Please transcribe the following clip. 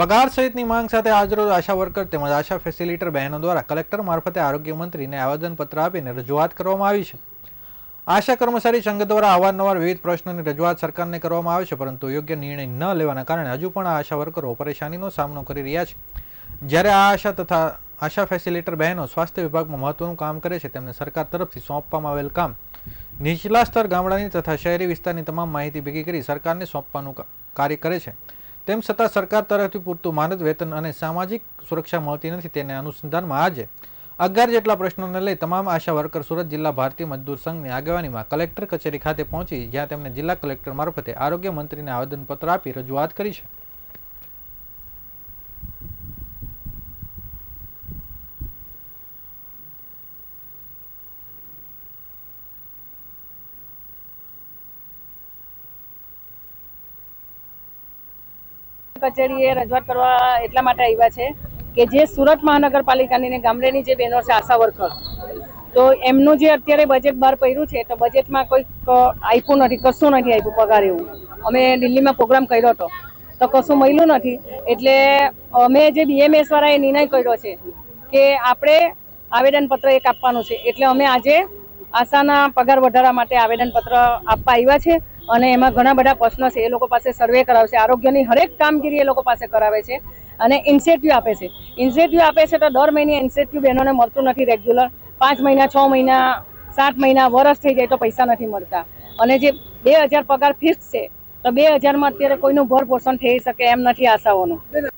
પગાર સહિતની માંગ સાથે આજરોજ આશા વર્કર તેમજ આશા ફેસિલિટર બહેનો દ્વારા કલેક્ટર મારફતે આરોગ્ય મંત્રીને આવેદનપત્ર આપીને રજૂઆત કરવામાં આવી છે. આશા કર્મચારી સંઘ દ્વારા અવારનવાર વિવિધ પ્રશ્નોની રજૂઆત સરકારને કરવામાં આવે છે, પરંતુ યોગ્ય નિર્ણય ન લેવાના કારણે હજુ પણ આ આશા વર્કરો પરેશાનીનો સામનો કરી રહ્યા છે. જ્યારે આ આશા તથા આશા ફેસિલિટર બહેનો સ્વાસ્થ્ય વિભાગમાં મહત્વનું કામ કરે છે, તેમને સરકાર તરફથી સોંપવામાં આવેલ કામ. નીચલા સ્તર ગામડાની તથા શહેરી વિસ્તારની તમામ માહિતી ભેગી કરી સરકારને સોંપવાનું કાર્ય કરે છે. તેમ છતાં સરકાર તરફથી પૂરતું માનદ, વેતન અને સામાજિક સુરક્ષા મળતી નથી તેને અનુસંધાનમાં આજે અગિયાર જેટલા પ્રશ્નોને લઈ તમામ આશા વર્કર સુરત જિલ્લા ભારતીય મજદૂર સંઘની આગેવાનીમાં કલેક્ટર કચેરી ખાતે પહોંચી, જ્યાં તેમણે જિલ્લા કલેક્ટર મારફતે આરોગ્ય મંત્રીને આવેદનપત્ર આપી રજૂઆત કરી છે. કચેરીએ રજૂઆત કરવા એટલા માટે આવ્યા છે કે જે સુરત મહાનગરપાલિકાની ને ગામડેની જે બહેનો છે, આશા વર્કર, તો એમનું જે અત્યારે બજેટ બહાર પડ્યું છે, તો બજેટમાં કોઈક આપ્યું નથી, કશું નથી આપ્યું, પગાર એવું. અમે દિલ્હીમાં પ્રોગ્રામ કર્યો હતો. તો કશું મળ્યું નથી. એટલે અમે જે બીએમએસ વાળાએ નિર્ણય કર્યો છે કે આપણે આવેદનપત્ર એક આપવાનું છે. એટલે અમે આજે આશાના પગાર વધારા માટે આવેદનપત્ર આપવા આવ્યા છે. અને એમાં ઘણા બધા પ્રશ્નો છે, એ લોકો પાસે સર્વે કરાવશે. આરોગ્યની હરેક કામગીરી એ લોકો પાસે કરાવે છે અને ઇન્સેન્ટિવ આપે છે. ઇન્સેન્ટિવ આપે છે તો દર મહિને ઇન્સેન્ટિવ બહેનોને મળતું નથી રેગ્યુલર પાંચ મહિના, છ મહિના, સાત મહિના, વરસ થઈ જાય તો પૈસા નથી મળતા. અને જે બે હજાર પગાર ફિક્સ છે, તો બે હજારમાં અત્યારે કોઈનું ભર પોષણ થઈ શકે એમ નથી આશાઓનું.